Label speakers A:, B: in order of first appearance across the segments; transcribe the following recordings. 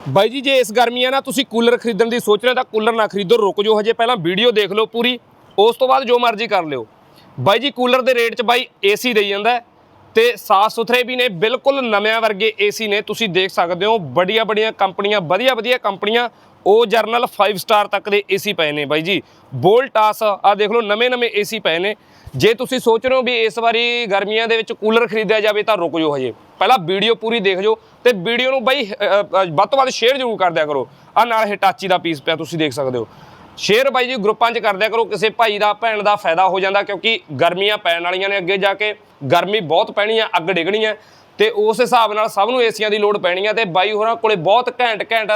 A: ਬਾਈ ਜੀ, ਜੇ ਇਸ ਗਰਮੀਆਂ ਨਾਲ ਤੁਸੀਂ ਕੂਲਰ ਖਰੀਦਣ ਦੀ ਸੋਚ ਰਹੇ ਹੋ, ਤਾਂ ਕੂਲਰ ਨਾ ਖਰੀਦੋ, ਰੁਕ ਜਾਓ ਹਜੇ, ਪਹਿਲਾਂ ਵੀਡੀਓ ਦੇਖ ਲਓ ਪੂਰੀ, ਉਸ ਤੋਂ ਬਾਅਦ ਜੋ ਮਰਜ਼ੀ ਕਰ ਲਿਓ। ਬਾਈ ਜੀ, ਕੂਲਰ ਦੇ ਰੇਟ 'ਚ ਬਾਈ ਏਸੀ ਦੇਈ ਜਾਂਦਾ ਹੈ, ਤੇ ਸਾਫ਼ ਸੁਥਰੇ ਵੀ ਨੇ, ਬਿਲਕੁਲ ਨਵਿਆਂ ਵਰਗੇ ਏਸੀ ਨੇ, ਤੁਸੀਂ ਦੇਖ ਸਕਦੇ ਹੋ, ਬੜੀਆਂ ਬੜੀਆਂ ਕੰਪਨੀਆਂ, ਵਧੀਆ ਵਧੀਆ ਕੰਪਨੀਆਂ, ਉਹ ਜਰਨਲ 5 ਸਟਾਰ ਤੱਕ ਦੇ ਏਸੀ ਪਏ ਨੇ ਬਾਈ ਜੀ। ਵੋਲਟਾਸ ਆ ਦੇਖ ਲਓ, ਨਵੇਂ ਨਵੇਂ ਏਸੀ ਪਏ ਨੇ ਜੇ ਤੁਸੀਂ ਸੋਚ ਰਹੇ ਹੋ ਵੀ ਇਸ ਵਾਰੀ ਗਰਮੀਆਂ ਦੇ ਵਿੱਚ ਕੂਲਰ ਖਰੀਦਿਆ ਜਾਵੇ ਤਾਂ ਰੁਕ ਜਾਓ ਹਜੇ। ਪਹਿਲਾਂ ਵੀਡੀਓ ਪੂਰੀ ਦੇਖ ਜਾਓ ਤੇ ਵੀਡੀਓ ਨੂੰ ਬਾਈ ਵੱਧ ਤੋਂ ਵੱਧ ਸ਼ੇਅਰ ਜ਼ਰੂਰ ਕਰ ਦਿਆ ਕਰੋ। ਆ ਨਾਲ ਹਿਟਾਚੀ ਦਾ ਪੀਸ ਪਿਆ, ਤੁਸੀਂ ਦੇਖ ਸਕਦੇ ਹੋ। ਸ਼ੇਅਰ ਬਾਈ ਜੀ ਗਰੁੱਪਾਂ 'ਚ ਕਰ ਦਿਆ ਕਰੋ, ਕਿਸੇ ਭਾਈ ਦਾ, ਭੈਣ ਦਾ ਫਾਇਦਾ ਹੋ ਜਾਂਦਾ ਕਿਉਂਕਿ ਗਰਮੀਆਂ ਪੈਣ ਵਾਲੀਆਂ ਨੇ ਅੱਗੇ ਜਾ ਕੇ। ਗਰਮੀ ਬਹੁਤ ਪੈਣੀ ਆ, ਅੱਗ ਡਿੱਗਣੀ ਆ ਤੇ ਉਸ ਹਿਸਾਬ ਨਾਲ ਸਭ ਨੂੰ ਏਸੀਆਂ ਦੀ ਲੋੜ ਪੈਣੀ ਆ ਤੇ ਬਾਈ ਹੋਰਾਂ ਕੋਲੇ ਬਹੁਤ ਘੈਂਟ ਘੈਂਟ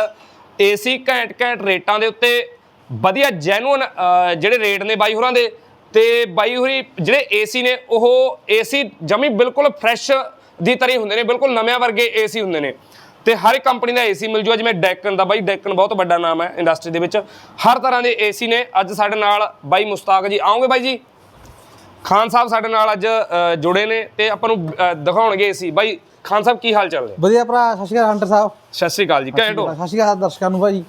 A: ਏਸੀ ਘੈਂਟ ਘੈਂਟ ਰੇਟਾਂ ਦੇ ਉੱਤੇ ਵਧੀਆ ਜੈਨੂਨ ਜਿਹੜੇ ਰੇਟ ਨੇ ਬਾਈ ਹੋਰਾਂ ਦੇ ਤੇ ਬਾਈ ਹੋਰੀ ਜਿਹੜੇ ਏਸੀ ਨੇ ਉਹ ਏਸੀ ਜਮੀ ਬਿਲਕੁਲ ਫਰੈਸ਼ ਦੀ ਤਰ੍ਹਾਂ ਹੁੰਦੇ ਨੇ ਬਿਲਕੁਲ ਨਵਿਆਂ ਵਰਗੇ ਏਸੀ ਹੁੰਦੇ ਨੇ। ਤੇ ਹਰ ਇੱਕ ਕੰਪਨੀ ਦਾ ਏਸੀ ਮਿਲ ਜੂਗਾ ਜਿਵੇਂ ਡੈਕਨ ਦਾ ਬਾਈ ਡੈਕਨ ਬਹੁਤ ਵੱਡਾ ਨਾਮ ਹੈ ਇੰਡਸਟਰੀ ਦੇ ਵਿੱਚ। ਹਰ ਤਰ੍ਹਾਂ ਦੇ ਏਸੀ ਨੇ। ਅੱਜ ਸਾਡੇ ਨਾਲ ਬਾਈ ਮੁਸਤਾਕ ਜੀ। ਆਓਗੇ ਬਾਈ ਜੀ? ਖਾਨ ਸਾਹਿਬ ਸਾਡੇ ਨਾਲ ਅੱਜ ਜੁੜੇ ਨੇ ਤੇ ਆਪਾਂ ਨੂੰ ਦਿਖਾਉਣਗੇ ਏਸੀ ਬਾਈ ਖਾਨ ਸਾਹਿਬ ਕੀ ਹਾਲ ਚੱਲ ਰਿਹਾ
B: ਵਧੀਆ ਭਰਾ ਸਤਿ ਸ਼੍ਰੀ ਅਕਾਲ ਹੰਟਰ ਸਾਹਿਬ।
A: ਸਤਿ ਸ਼੍ਰੀ ਅਕਾਲ ਜੀ। ਹੋ।
B: ਸਤਿ ਸ਼੍ਰੀ ਅਕਾਲ ਦਰਸ਼ਕਾਂ ਨੂੰ ਭਾਜੀ।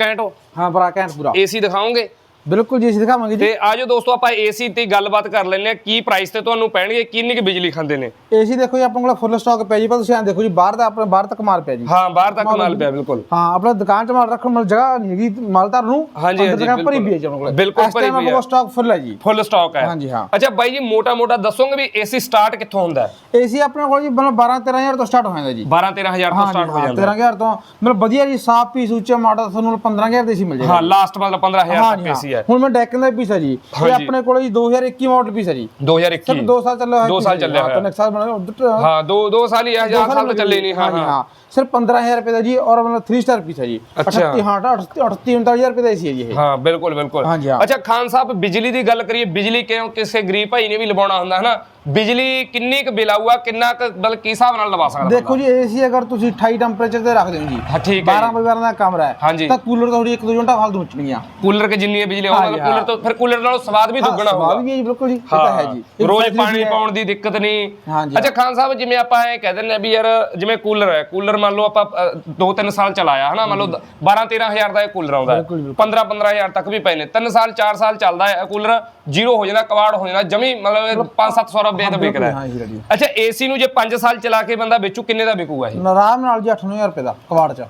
A: ਘੈਂਟ ਹੋ।
B: ਭਰਾ ਘੈਂਟ ਪੂਰਾ।
A: ਏਸੀ ਦਿਖਾਓਗੇ?
B: ਬਿਲਕੁਲ ਜੀ ਅਸੀਂ ਦਿਖਾਵਾਂਗੇ ਜੀ।
A: ਤੇ ਆਜੋ ਦੋਸਤੋ ਆਪਾਂ ਏਸੀ ਤੇ ਗੱਲਬਾਤ ਕਰ ਲੈਂਦੇ ਆ ਕੀ ਪ੍ਰਾਈਸ ਤੇ ਤੁਹਾਨੂੰ ਪੈਣਗੇ ਕਿੰਨੀ ਕੁ ਬਿਜਲੀ ਖਾਂਦੇ ਨੇ?
B: ਏਸੀ ਦੇਖੋ ਜੀ ਆਪਣੇ ਕੋਲ ਫੁੱਲ ਸਟਾਕ ਪਿਆ ਜੀ ਪਰ ਤੁਸੀਂ ਆਂ ਦੇਖੋ ਜੀ ਬਾਹਰ ਦਾ ਆਪਣੇ ਬਾਹਰ ਤੱਕ ਮਾਲ ਪਿਆ ਜੀ।
A: ਹਾਂ ਬਾਹਰ ਤੱਕ ਮਾਲ ਪਿਆ ਬਿਲਕੁਲ।
B: ਹਾਂ ਆਪਣਾ ਦੁਕਾਨ 'ਚ ਮਾਲ ਰੱਖਣ ਮਲ ਜਗ੍ਹਾ ਨਹੀਂ ਹੈਗੀ ਮਾਲਦਾਰ ਨੂੰ
A: ਹਾਂਜੀ, ਹਾਂਜੀ,
B: ਦੁਕਾਨ ਭਰੀ। ਵੀ ਹੈ ਜੀ ਆਪਣੇ ਕੋਲ।
A: ਬਿਲਕੁਲ ਭਰੀ
B: ਆਪਣੇ
A: ਹੈ।
B: ਸਟਾਕ ਫੁੱਲ ਹੈ ਜੀ।
A: ਫੁੱਲ ਸਟਾਕ ਹੈ।
B: ਹਾਂਜੀ, ਹਾਂ।
A: ਅੱਛਾ ਬਾਈ ਜੀ ਮੋਟਾ ਮੋਟਾ ਦੱਸੋਗੇ ਵੀ ਏਸੀ ਸਟਾਰਟ ਕਿੱਥੋਂ ਹੁੰਦਾ ਹੈ?
B: ਏਸੀ ਆਪਣੇ ਕੋਲ ਜੀ ਮਤਲਬ 12 13000 ਤੋਂ ਸਟਾਰਟ ਹੋ ਜਾਂਦਾ ਜੀ।
A: 12 13000 ਤੋਂ ਸਟਾਰਟ ਹੋ ਜਾਂਦਾ।
B: 13000 ਤੋਂ ਮਤਲਬ ਵਧੀਆ ਜੀ ਸਾਫ਼ ਪੀਸ ਉੱਚਾ ਮਾਡਲ ਤੁਹਾਨੂੰ 15000 ਦੇ ਸੀ ਮਿਲ ਜਾਏਗਾ
A: ਹਾਂ ਲਾਸਟ ਵਾਲਾ 15000
B: ਹਾਂ
A: ਤੱਕ ਏਸੀ ਹੈ।
B: ਹੁਣ ਮੈਂ ਡੈਕਨ ਦਾ ਪੀਸ ਹੈ ਜੀ। ਇਹ। ਆਪਣੇ ਕੋਲ ਜੀ 2021 ਮਾਡਲ ਪੀਸ ਹੈ ਜੀ।
A: 2021
B: ਸਿਰਫ 2 ਸਾਲ ਚੱਲਿਆ ਹੋਇਆ
A: ਦੋ
B: piece
A: ਸਾਲ
B: ਹੈ ਜੀ।
A: ਚੱਲਿਆ
B: ਹਾਂ,
A: ਹੋਇਆ।
B: ਤਾਂ ਬਣਾਇਆ
A: ਹਾਂ ਦੋ ਦੋ ਸਾਲ ਹੀ ਆ ਹਜ਼ਾਰ ਸਾਲ ਚੱਲੇ ਨਹੀਂ ਹਾਂ ਹਾਂ।
B: ਸਿਰਫ 15000 ਰੁਪਏ ਦਾ ਜੀ ਔਰ ਮਤਲਬ 3 ਸਟਾਰ ਪੀਸ ਹੈ ਜੀ।
A: ਅੱਛਾ।
B: 38 ਹਾਂ 38 38 39000 ਰੁਪਏ ਦਾ ਏਸੀ ਹੈ ਜੀ ਇਹ।
A: ਹਾਂ ਬਿਲਕੁਲ ਬਿਲਕੁਲ। ਅੱਛਾ ਖਾਨ ਸਾਹਿਬ ਬਿਜਲੀ ਦੀ ਗੱਲ ਕਰੀਏ ਬਿਜਲੀ ਕਿਉਂ ਕਿਸੇ ਗਰੀਬ ਭਾਈ ਨੇ ਵੀ ਲਵਾਉਣਾ ਹੁੰਦਾ ਹੈ ਨਾ ਬਿਜਲੀ ਕਿੰਨੀ ਕੁ ਬਿਲ ਆਊਗਾ ਕਿੰਨਾ ਕੁ ਬਲ ਕੀ ਹਿਸਾਬ ਨਾਲ ਲਵਾ ਸਕਦਾ
B: ਦੇਖੋ ਜੀ ਏਸੀ ਅਗਰ ਤੁਸੀਂ 28 ਟੈਂਪਰੇਚਰ ਤੇ ਰੱਖਦੇ ਹੋ ਜੀ
A: ਹਾਂ ਠੀਕ ਹੈ
B: 12 ਬਾਈ ਦਾ ਕਮਰਾ। ਹੈ ਤਾਂ ਕੂਲਰ ਤਾਂ ਥੋੜੀ ਇੱਕ ਦੋ ਘੰਟਾ ਫਾਲਤੂ ਮਚਣੀਆਂ
A: ਕੂਲਰ ਕੇ ਜਿੰਨੀ ਬਿਜਲੀ ਆਉਂਦਾ ਕੂਲਰ ਤੋਂ ਫਿਰ ਕੂਲਰ ਨਾਲੋਂ ਸਵਾਦ ਵੀ ਦੁੱਗਣਾ ਹੋਊਗਾ।
B: ਸਵਾਦ ਵੀ ਹੈ ਜੀ ਬਿਲਕੁਲ ਜੀ ਇਹ ਤਾਂ ਹੈ ਜੀ।
A: ਰੋਜ਼ ਪਾਣੀ। ਪਾਉਣ ਦੀ ਦਿੱਕਤ ਨਹੀਂ। ਅੱਛਾ ਖਾਨ ਸਾਹਿਬ ਜਿਵੇਂ ਆਪਾਂ ਇਹ ਕਹਿ ਦਿੰਦੇ ਆ ਵੀ ਯਾਰ ਜਿਵੇਂ ਕੂਲਰ ਹੈ ਕੂਲਰ ਮੰਨ ਲਓ ਆਪਾਂ 2-3 ਸਾਲ ਚਲਾਇਆ ਹਨਾ? ਮੰਨ ਲਓ 12-13000 ਦਾ ਇਹ ਕੂਲਰ ਆਉਂਦਾ
B: ਬਿਲਕੁਲ, ਬਿਲਕੁਲ।
A: 15-15000 ਤੱਕ ਵੀ ਪਏ ਨੇ। 3 ਸਾਲ 4 ਸਾਲ ਚੱਲਦਾ ਹੈ ਕੂਲਰ ਜ਼ੀਰੋ ਹੋ ਜਾਂਦਾ ਕਵਾੜ ਹੋ ਜਾਂਦਾ ਜਮੀ ਮਤਲਬ 5-700 ਰੁਪਏ ਦਾ ਵਿਕਦਾ
B: ਹਾਂ।
A: ਅੱਛਾ ਏਸੀ ਨੂੰ ਜੇ 5 ਸਾਲ ਚਲਾ ਕੇ ਬੰਦਾ ਵੇਚੂ ਕਿੰਨੇ ਦਾ ਵਿਕੂਗਾ ਇਹ?
B: ਆਰਾਮ ਨਾਲ ਜੀ 8000 ਰੁਪਏ ਦਾ ਕਵਾੜ ਚ।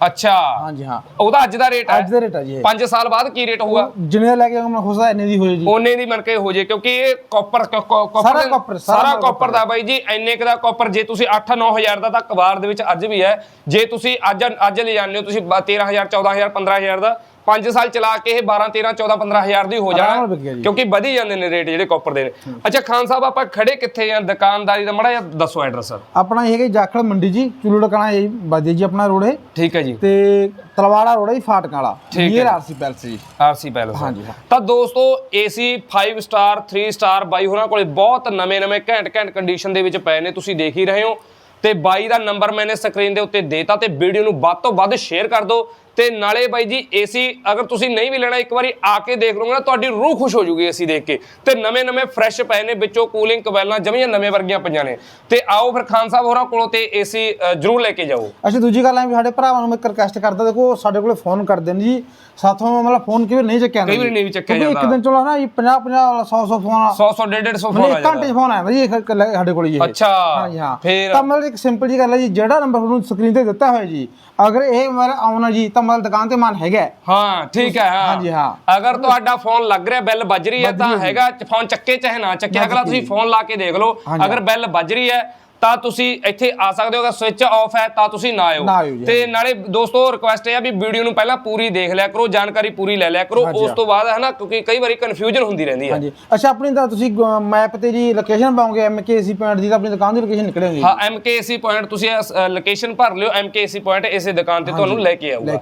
A: ਅੱਛਾ।
B: ਹਾਂਜੀ ਹਾਂ।
A: ਉਹਦਾ ਅੱਜ ਦਾ ਰੇਟ ਹੈ?
B: ਅੱਜ ਦਾ ਰੇਟ ਹੈ ਜੀ ਇਹ।
A: 5 ਸਾਲ ਬਾਅਦ ਕੀ ਰੇਟ ਹੋਊਗਾ?
B: ਜਿੰਨੇ ਦਾ ਲੈ ਕੇ ਮੈਂ ਖੁਸ਼ਾ ਇੰਨੇ ਦੀ ਹੋਏ ਜੀ।
A: ਉਹਨੇ ਦੀ ਮਨ ਕੇ ਹੋ ਜੇ ਕਿਉਂਕਿ ਇਹ ਕਾਪਰ ਕਾਪਰ
B: ਸਾਰਾ copper, ਸਾਰਾ
A: ਕਾਪਰ ਦਾ ਬਾਈ ਜੀ ਇੰਨੇ ਕੁ ਦਾ ਕਾਪਰ ਜੇ ਤੁਸੀਂ 8-9000 ਦਾ ਤਾਂ ਕਬਾਰ ਦੇ ਵਿੱਚ ਅੱਜ ਵੀ ਹੈ। ਜੇ ਤੁਸੀਂ ਅੱਜ ਅੱਜ ਲੈ ਜਾਂਦੇ ਹੋ ਤੁਸੀਂ 13000 14000 15000 ਦਾ 5 ਸਾਲ ਚਲਾ ਕੇ ਇਹ 12 13 14 15000 ਦੀ ਹੋ ਜਾਣਾ
B: ਜੀ।
A: ਕਿਉਂਕਿ ਵਧੀ ਜਾਂਦੇ ਨੇ ਰੇਟ ਜਿਹੜੇ ਕਾਪਰ ਦੇ ਨੇ। ਅੱਛਾ ਖਾਨ ਸਾਹਿਬ ਆਪਾਂ ਖੜੇ ਕਿੱਥੇ ਆ? ਦੁਕਾਨਦਾਰੀ ਦਾ ਮੜਾ ਜਿਹਾ ਦੱਸੋ ਐਡਰੈਸ
B: ਆਪਣਾ ਇਹ ਹੈਗਾ ਜੀ ਜਾਖੜ ਮੰਡੀ ਜੀ ਚੁੱਲੂ ਟਕਾਣਾ ਜੀ ਬਾਦੇ ਜੀ ਆਪਣਾ ਹੈ
A: ਠੀਕ ਹੈ ਜੀ।
B: ਤੇ ਤਲਵਾੜਾ ਹੈ ਜੀ ਫਾਟਕ ਵਾਲਾ। ਨੀਅਰ
A: ਜੀ।
B: ਆਰਸੀ ਪੈਲਸ ਜੀ।
A: ਆਰਸੀ ਪੈਲਸ
B: ਹਾਂਜੀ।
A: ਤਾਂ ਦੋਸਤੋ ਏਸੀ 5 ਸਟਾਰ 3 ਸਟਾਰ ਬਾਈ ਹੋਰਾਂ ਕੋਲੇ ਬਹੁਤ ਨਵੇਂ-ਨਵੇਂ ਘੈਂਟ-ਘੈਂਟ ਕੰਡੀਸ਼ਨ ਦੇ ਵਿੱਚ ਪਏ ਨੇ ਤੁਸੀਂ ਦੇਖ ਹੀ ਰਹੇ ਹੋ। ਤੇ ਬਾਈ ਦਾ ਨੰਬਰ ਮੈਨੇ ਸਕਰੀਨ ਦੇ ਉੱਤੇ ਦੇਤਾ ਤੇ ਵੀਡੀਓ ਨੂੰ ਵੱਧ ਤੋਂ ਵੱਧ ਸ਼ੇਅਰ ਕਰ ਦਿਓ। ਤੇ ਨਾਲੇ ਬਾਈ ਜੀ ਏਸੀ ਅਗਰ ਤੁਸੀਂ ਨਹੀਂ ਵੀ ਲੈਣਾ ਇੱਕ ਵਾਰੀ ਆ ਕੇ ਦੇਖ ਲਓਗੇ ਨਾ ਤੁਹਾਡੀ ਰੂਹ ਖੁਸ਼ ਹੋ ਜੂਗੀ ਏਸੀ ਦੇਖ ਕੇ। ਤੇ ਨਵੇਂ-ਨਵੇਂ ਫਰੈਸ਼ ਪਏ ਨੇ ਵਿੱਚੋਂ ਕੂਲਿੰਗ ਕਵੈਲਾਂ ਜਮੀਆਂ ਨਵੇਂ ਵਰਗੀਆਂ ਪਈਆਂ ਨੇ। ਤੇ ਆਓ ਫਿਰ ਖਾਨ ਸਾਹਿਬ ਹੋਰਾਂ ਕੋਲੋਂ ਤੇ ਏਸੀ ਜਰੂਰ ਲੈ ਕੇ ਜਾਓ।
B: ਅੱਛਾ ਦੂਜੀ ਗੱਲ ਹੈ ਵੀ ਸਾਡੇ ਭਰਾਵਾਂ ਨੂੰ ਮੈਂ ਰਿਕਵੈਸਟ ਕਰਦਾ ਦੇਖੋ ਸਾਡੇ ਕੋਲੇ ਫੋਨ ਕਰਦੇ ਨੇ ਜੀ। ਸਾਥੋਂ ਮਤਲਬ ਫੋਨ ਕਿਵੇਂ ਨਹੀਂ ਚੱਕਿਆ
A: ਕਈ ਵਾਰੀ ਨਹੀਂ ਵੀ ਚੱਕਿਆ ਜਾਂਦਾ।
B: ਇੱਕ ਦਿਨ ਚਲੋ ਨਾ ਜੀ 50 50 100 100 ਫੋਨ
A: 100 100 150 ਫੋਨ ਆ ਜਾਂਦਾ।
B: ਘੰਟੇ ਫੋਨ ਆਇਆ ਜੀ ਸਾਡੇ ਕੋਲ ਜੀ ਇਹ।
A: ਅੱਛਾ
B: ਹਾਂਜੀ ਹਾਂ।
A: ਫਿਰ?
B: ਤਾਂ ਮਤਲਬ ਇੱਕ ਸਿੰਪਲ ਜੀ ਗੱਲ ਹੈ ਜੀ ਜਿਹੜਾ ਨੰਬਰ ਤੁਹਾਨੂੰ ਸਕਰੀਨ ਤੇ ਦਿੱਤਾ ਹੋਇਆ ਜੀ ਅਗਰ ਇਹ ਮੇਰਾ ਆਉਣਾ ਜੀ ਤਾਂ ਮਤਲਬ ਦੁਕਾਨ ਤੇ ਮਾਨ ਹੈਗਾ ਹੈ।
A: ਹਾਂ ਠੀਕ ਹੈ ਹਾਂ।
B: ਹਾਂਜੀ, ਹਾਂ।
A: ਅਗਰ ਤੁਹਾਡਾ ਫੋਨ ਲੱਗ ਰਿਹਾ ਬੈਲ ਵੱਜ ਰਹੀ ਹੈ ਤਾਂ ਹੈਗਾ ਫੋਨ ਚੱਕੇ ਚਾਹੇ ਨਾ ਚੱਕੇ ਅਗਲਾ ਤੁਸੀਂ ਫੋਨ ਲਾ ਕੇ ਦੇਖ ਲਓ। ਅਗਰ ਬੈਲ ਵੱਜ ਰਹੀ ਹੈ ਤਾਂ ਤੁਸੀਂ ਇੱਥੇ ਆ ਸਕਦੇ ਹੋ ਅਗਰ ਸਵਿਚ ਆਫ ਹੈ ਤਾਂ ਤੁਸੀਂ ਨਾ ਆਇਓ। ਤੇ ਨਾਲੇ ਦੋਸਤੋ ਰਿਕੁਐਸਟ ਆ ਵੀ ਵੀਡੀਓ ਨੂੰ ਪਹਿਲਾਂ ਪੂਰੀ ਦੇਖ ਲਿਆ ਕਰੋ ਜਾਣਕਾਰੀ ਪੂਰੀ ਲੈ ਲਿਆ ਕਰੋ। ਉਸ ਤੋਂ ਬਾਅਦ ਹੈ ਨਾ ਕਿਉਂਕਿ ਕਈ ਵਾਰੀ ਕਨਫਿਊਜ਼ਨ ਹੁੰਦੀ ਰਹਿੰਦੀ ਹੈ।
B: ਹਾਂਜੀ। ਅੱਛਾ ਆਪਣੀ ਤਾਂ ਤੁਸੀਂ ਮੈਪ ਤੇ ਜੀ ਲੋਕੇਸ਼ਨ ਪਾਓਗੇ ਐਮਕੇਸੀ ਪੁਆਇੰਟ ਦੀ ਤਾਂ ਆਪਣੀ ਦੁਕਾਨ ਦੀ ਲੋਕੇਸ਼ਨ ਨਿਕਲੇਗੀ
A: ਹਾਂ। ਐਮਕੇਸੀ ਪੁਆਇੰਟ ਤੁਸੀਂ ਲੋਕੇਸ਼ਨ ਭਰ ਲਿਓ ਐਮਕੇਸੀ ਪੁਆਇੰਟ ਇਸੇ ਦੁਕਾਨ ਤੇ ਤੁਹਾਨੂੰ ਲੈ ਕੇ ਆਊਗਾ।